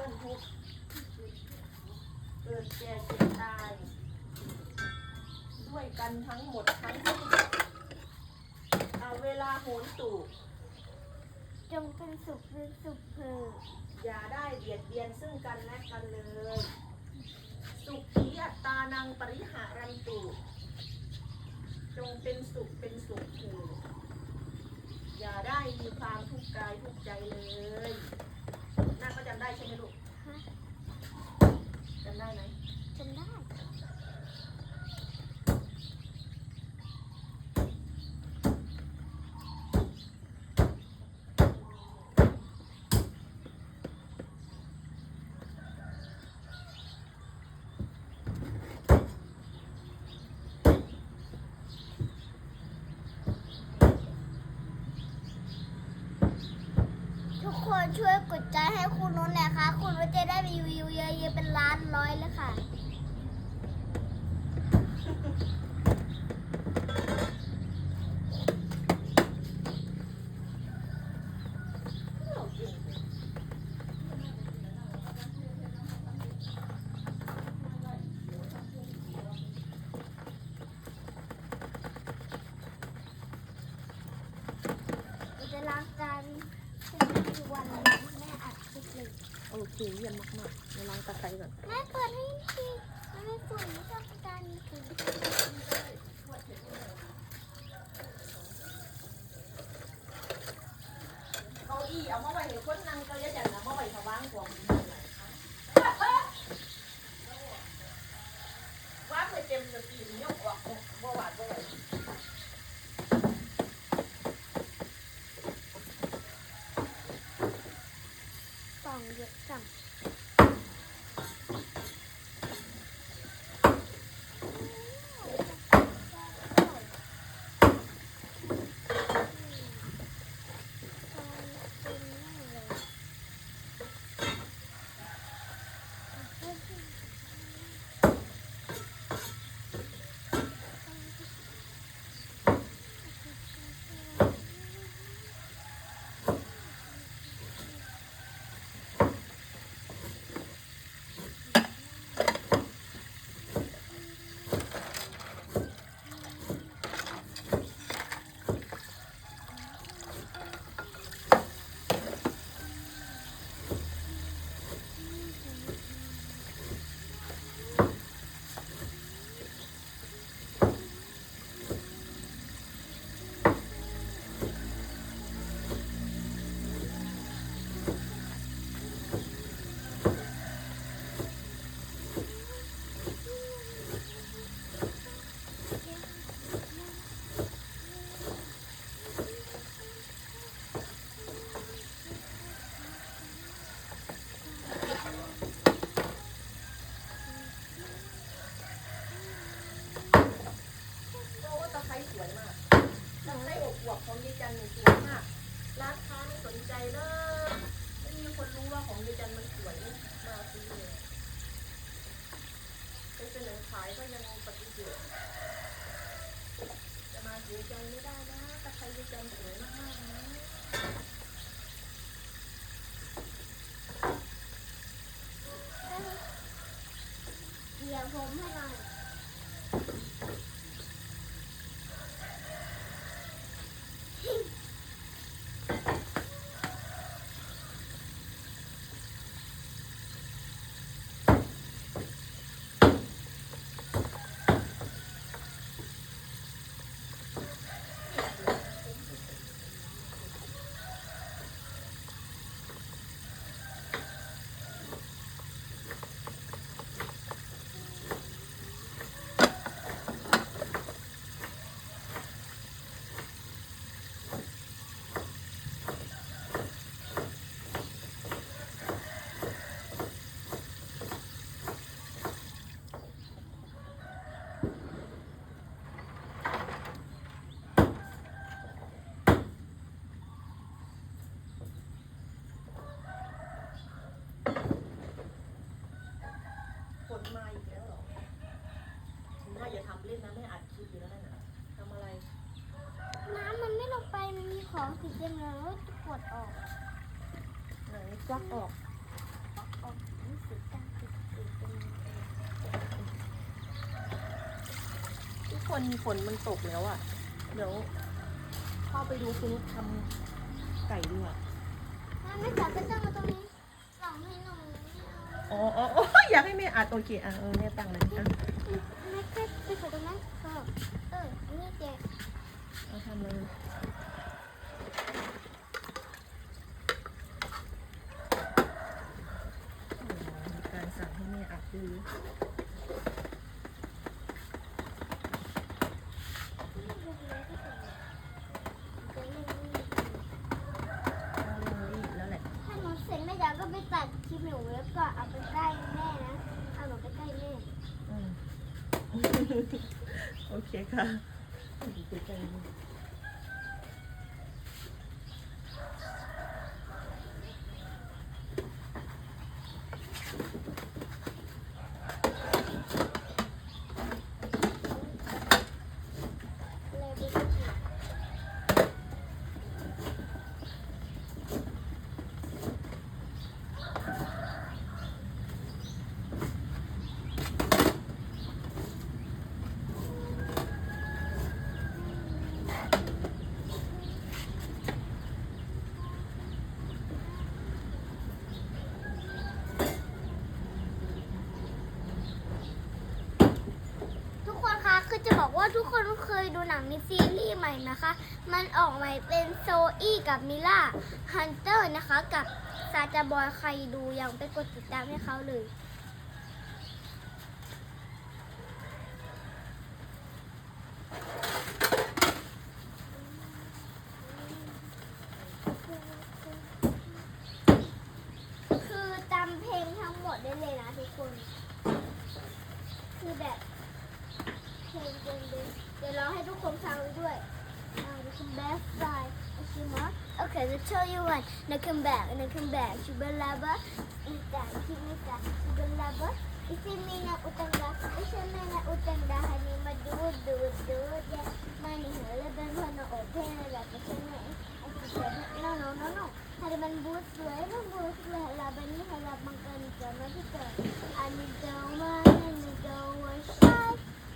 เป็นพื่อนทุกเกิดแก่เจ็บตาย ด้วยกันทั้งหมดทั้งสิ้นเอาเวลาโหนตู่จงเป็นสุขเป็นสุขเถิดอย่าได้เบียดเบียนซึ่งกันและกันเลย สุขีอัตตานังปริหารันตุจงเป็นสุขเป็นสุขเถิดอย่าได้มีความทุกข์กายทุกข์ใจเลยน่าก็จำได้ใช่ไหมลูก ฮะ จำได้ไหม จำได้ ทุกคน ช่วยกดใจให้คุณนุ่นหน่อยค่ะ คุณนุ้นจะได้มีวิวเยอะๆเป็นล้านร้อยเลยค่ะ เราเก่งเลย เราจะล้างจานทุกวันเลยแม่อัดคลิปเลย โอเยี่ยมมากๆมาล้างตะไคร้ก่อนแม่เปิดให้ทีมันไม่ฝุ่นไม่ชอบจานนี้คือเก้าอี้เอามาไว้ให้คนนั่งก็จะจัดนะมาไว้ทว่างกวางว่างไปเต็มเลยปีนยกออกบ่หวาดบ่ไหว ก เสียใจไม่ได้นะถ้าใครจะจำสวยมาก วักออกออกรู้สึกตั้งติดติดเป็นทุกคนฝนมันตกแล้วอะ เดี๋ยวเข้าไปดูคุณนุชทำไก่ดีกว่าถ้าไม่จับก็ตั้งมาตรงนี้สองให้หนูไม่เอาอ๋ออ๋ออ๋ออยากให้แม่อัดโอเคอะเออแม่ตั้งเลยนะไม่แค่ไปขอตรงนั้นเออเออนี่เจ๊เอาทำเลยโอ้โหมีการสั่งให้แม่อัดดู เอาลงรีดแล้วแหละ ถ้าหนูเสร็จแม่จ๋าก็ไปตัดคลิปหนูแล้วก็เอาไปใกล้แม่นะ เอาหนูไปใกล้แม่ อืม โอเคค่ะดูใกล้ๆนี่ เลยไปดูสิ ทุกคนคะ คือ จะบอกว่าทุกคนเคยดูหนังในซีรีส์ใหม่นะคะ มันออกใหม่เป็นโซอี้กับมิล่าฮันเตอร์นะคะ กับซาจาบอยใครดูยังไปกดติดตามให้เขาเลยคือจำเพลงทั้งหมดได้เลยนะทุกคน คือแบบ เดิมๆเดี๋ยวเราให้ทุกคนฟังไปด้วยอ่า the come back side Ashima okay to tell you one the come back and the come back Shubalaba Ita Kimita Shubalaba Isimi na utangga Isimi na utangga Hani madud dud dud ya Mani halaban Hano open la Pasana No no no no Halaban buat Lay no buat Lay Halaban ni halaban kanita Masita Ani dawa Ani dawa Shy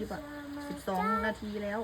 ลิปอะสิบสองนาทีแล้ว